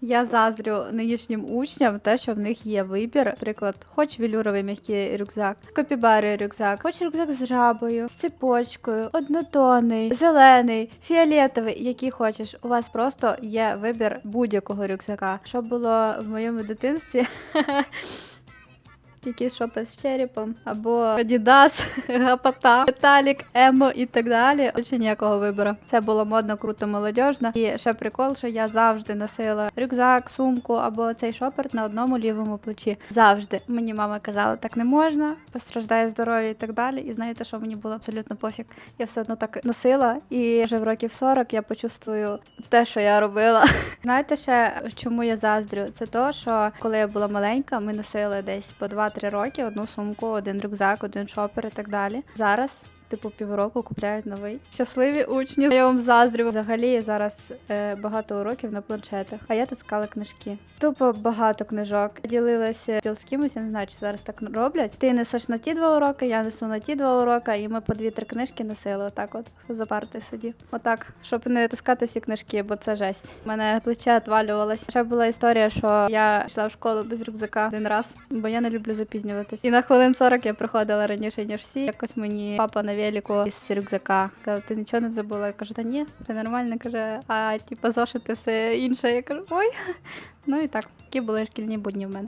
Я заздрю нинішнім учням те, що в них є вибір. Наприклад, хоч велюровий м'який рюкзак, копібарий рюкзак, хоч рюкзак з жабою, з цепочкою, однотонний, зелений, фіолетовий, який хочеш. У вас просто є вибір будь-якого рюкзака. Що було в моєму дитинстві? Якийсь шопер з черепом, або Adidas, Гапата, Металік, Емо і так далі. Більше ніякого вибору. Це було модно, круто, молодіжно. І ще прикол, що я завжди носила рюкзак, сумку або цей шопер на одному лівому плечі. Завжди. Мені мама казала, так не можна, постраждає здоров'я і так далі. І знаєте, що мені було абсолютно пофіг. Я все одно так носила, і вже в років 40 я почувствую те, що я робила. Знаєте ще, чому я заздрю? Це то, що коли я була маленька, ми носили десь по 2-3 роки одну сумку, один рюкзак, один шопер і так далі. Зараз. Типу півроку купляють новий. Щасливі учні. Я вам заздрю. Взагалі зараз е, багато уроків на планшетах, а я таскала книжки. Тупо багато книжок. Ділилася з кимось, я не знаю, чи зараз так роблять. Ти несеш на ті два уроки, я несу на ті два уроки, і ми по дві-три книжки носили. Отак, от за партою сидів. Отак, щоб не таскати всі книжки, бо це жесть. У мене плече отвалювалося. Ще була історія, що я йшла в школу без рюкзака один раз, бо я не люблю запізнюватись. І на хвилин 40 я приходила раніше, ніж всі. Якось мені папа на велику із рюкзака. Каже, ти нічого не забула? Я кажу, та ні, все нормально. Каже, а типу, зошити все інше. Я кажу, ой. Ну і так, такі були шкільні будні в мене.